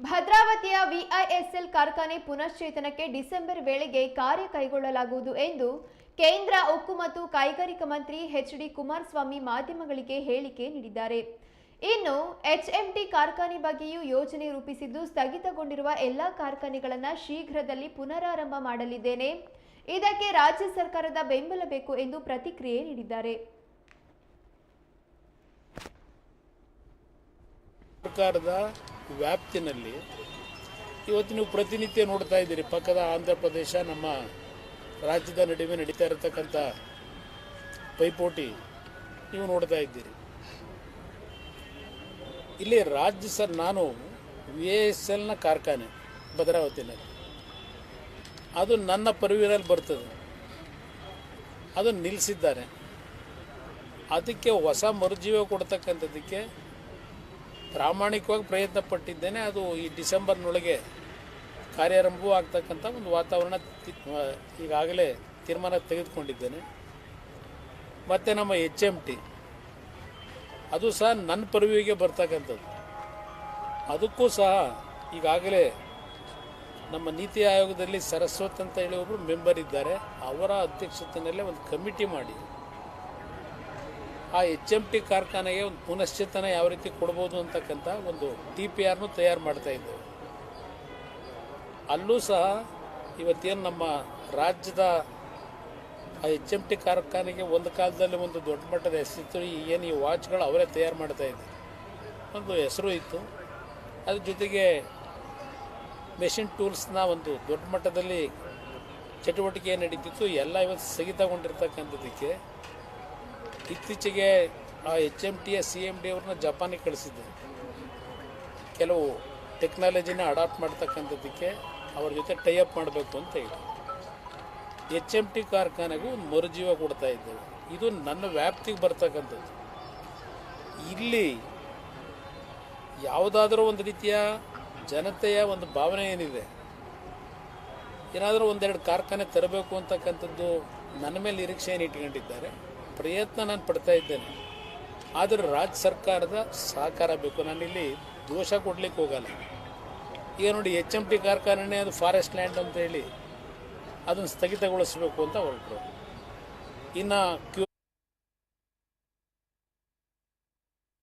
ಭದ್ರಾವತಿಯ ವಿಐಎಸ್ಎಲ್ ಕಾರ್ಖಾನೆ ಪುನಶ್ಚೇತನಕ್ಕೆ ಡಿಸೆಂಬರ್ ವೇಳೆಗೆ ಕಾರ್ಯ ಕೈಗೊಳ್ಳಲಾಗುವುದು ಎಂದು ಕೇಂದ್ರ ಉಕ್ಕು ಮತ್ತು ಕೈಗಾರಿಕಾ ಮಂತ್ರಿ ಎಚ್ ಡಿ ಕುಮಾರಸ್ವಾಮಿ ಮಾಧ್ಯಮಗಳಿಗೆ ಹೇಳಿಕೆ ನೀಡಿದ್ದಾರೆ. ಇನ್ನು ಎಚ್ಎಂಟಿ ಕಾರ್ಖಾನೆ ಬಗ್ಗೆಯೂ ಯೋಜನೆ ರೂಪಿಸಿದ್ದು ಸ್ಥಗಿತಗೊಂಡಿರುವ ಎಲ್ಲಾ ಕಾರ್ಖಾನೆಗಳನ್ನು ಶೀಘ್ರದಲ್ಲಿ ಪುನರಾರಂಭ ಮಾಡಲಿದ್ದೇನೆ. ಇದಕ್ಕೆ ರಾಜ್ಯ ಸರ್ಕಾರದ ಬೆಂಬಲ ಬೇಕು ಎಂದು ಪ್ರತಿಕ್ರಿಯೆ ನೀಡಿದ್ದಾರೆ. ಸರ್ಕಾರದ ವ್ಯಾಪ್ತಿನಲ್ಲಿ ಇವತ್ತು ನೀವು ಪ್ರತಿನಿತ್ಯ ನೋಡ್ತಾ ಇದ್ದೀರಿ. ಪಕ್ಕದ ಆಂಧ್ರ ಪ್ರದೇಶ, ನಮ್ಮ ರಾಜ್ಯದ ನಡುವೆ ನಡೀತಾ ಇರತಕ್ಕಂಥ ಪೈಪೋಟಿ ನೀವು ನೋಡ್ತಾ ಇದ್ದೀರಿ. ಇಲ್ಲಿ ರಾಜ್ಯ ಸರ್, ನಾನು ವಿ ಎಸ್ ಎಲ್ನ ಕಾರ್ಖಾನೆ ಭದ್ರಾವತಿನಲ್ಲಿ ಅದು ನನ್ನ ಪರಿವಿನಲ್ಲಿ ಬರ್ತದೆ. ಅದನ್ನು ನಿಲ್ಲಿಸಿದ್ದಾರೆ ಅದಕ್ಕೆ ಹೊಸ ಮರುಜೀವ ಕೊಡ್ತಕ್ಕಂಥದ್ದಕ್ಕೆ ಪ್ರಾಮಾಣಿಕವಾಗಿ ಪ್ರಯತ್ನ ಪಟ್ಟಿದ್ದೇನೆ ಅದು ಈ ಡಿಸೆಂಬರ್ನೊಳಗೆ ಕಾರ್ಯಾರಂಭವೂ ಆಗ್ತಕ್ಕಂಥ ಒಂದು ವಾತಾವರಣ ಈಗಾಗಲೇ ತೀರ್ಮಾನ ತೆಗೆದುಕೊಂಡಿದ್ದೇನೆ. ಮತ್ತು ನಮ್ಮ ಎಚ್ ಎಂ ಟಿ, ಅದು ಸಹ ನನ್ನ ಪರವಿಗೆ ಬರ್ತಕ್ಕಂಥದ್ದು. ಅದಕ್ಕೂ ಸಹ ಈಗಾಗಲೇ ನಮ್ಮ ನೀತಿ ಆಯೋಗದಲ್ಲಿ ಸರಸ್ವತ್ ಅಂತ ಹೇಳಿ ಒಬ್ಬರು ಮೆಂಬರ್ ಇದ್ದಾರೆ. ಅವರ ಅಧ್ಯಕ್ಷತೆಯಲ್ಲೇ ಒಂದು ಕಮಿಟಿ ಮಾಡಿ ಆ ಎಚ್ ಎಂ ಟಿ ಕಾರ್ಖಾನೆಗೆ ಒಂದು ಪುನಶ್ಚೇತನ ಯಾವ ರೀತಿ ಕೊಡ್ಬೋದು ಅಂತಕ್ಕಂಥ ಒಂದು ಟಿ ಪಿ ಆರ್ನು ತಯಾರು ಮಾಡ್ತಾ ಇದ್ದೇವೆ. ಅಲ್ಲೂ ಸಹ ಇವತ್ತೇನು ನಮ್ಮ ರಾಜ್ಯದ ಆ ಎಚ್ ಎಂ ಟಿ ಕಾರ್ಖಾನೆಗೆ ಒಂದು ಕಾಲದಲ್ಲಿ ಒಂದು ದೊಡ್ಡ ಮಟ್ಟದ ಹೆಸರಿತ್ತು ಏನು ಈ ವಾಚ್ಗಳು ಅವರೇ ತಯಾರು ಮಾಡ್ತಾ ಇದ್ದೆ ಒಂದು ಹೆಸರು ಇತ್ತು. ಅದ್ರ ಜೊತೆಗೆ ಮೆಷಿನ್ ಟೂಲ್ಸ್ನ ಒಂದು ದೊಡ್ಡ ಮಟ್ಟದಲ್ಲಿ ಚಟುವಟಿಕೆ ನಡೀತಿತ್ತು, ಎಲ್ಲ ಇವತ್ತು ಸ್ಥಗಿತಗೊಂಡಿರ್ತಕ್ಕಂಥದ್ದಕ್ಕೆ ಇತ್ತೀಚೆಗೆ ಆ ಎಚ್ ಎಂ ಟಿಯ ಸಿ ಎಂ ಡಿ ಅವ್ರನ್ನ ಜಪಾನಿಗೆ ಕಳಿಸಿದ್ದೆ. ಕೆಲವು ಟೆಕ್ನಾಲಜಿನ ಅಡಾಪ್ಟ್ ಮಾಡ್ತಕ್ಕಂಥದ್ದಕ್ಕೆ ಅವ್ರ ಜೊತೆ ಟೈಅಪ್ ಮಾಡಬೇಕು ಅಂತ ಹೇಳಿ. ಎಚ್ ಎಂ ಟಿ ಕಾರ್ಖಾನೆಗೂ ಒಂದು ಮರುಜೀವ ಕೊಡ್ತಾ ಇದ್ದೇವೆ. ಇದು ನನ್ನ ವ್ಯಾಪ್ತಿಗೆ ಬರ್ತಕ್ಕಂಥದ್ದು. ಇಲ್ಲಿ ಯಾವುದಾದ್ರೂ ಒಂದು ರೀತಿಯ ಜನತೆಯ ಒಂದು ಭಾವನೆ ಏನಿದೆ? ಏನಾದರೂ ಒಂದೆರಡು ಕಾರ್ಖಾನೆ ತರಬೇಕು ಅಂತಕ್ಕಂಥದ್ದು ನನ್ನ ಮೇಲೆ ನಿರೀಕ್ಷೆಯನ್ನು ಇಟ್ಕೊಂಡಿದ್ದಾರೆ? ಪ್ರಯತ್ನ ನಾನು ಪಡ್ತಾ ಇದ್ದೇನೆ. ಆದರೆ ರಾಜ್ಯ ಸರ್ಕಾರದ ಸಹಕಾರ ಬೇಕು. ನಾನಿಲ್ಲಿ ದೋಷ ಕೊಡ್ಲಿಕ್ಕೆ ಹೋಗಲ್ಲ. ಈಗ ನೋಡಿ ಎಚ್ ಎಂ ಟಿ ಕಾರ್ಖಾನೆ ಅದು ಫಾರೆಸ್ಟ್ ಲ್ಯಾಂಡ್ ಅಂತ ಹೇಳಿ ಅದನ್ನು ಸ್ಥಗಿತಗೊಳಿಸಬೇಕು ಅಂತ ಹೊರಟರು. ಇನ್ನು ಕ್ಯೂ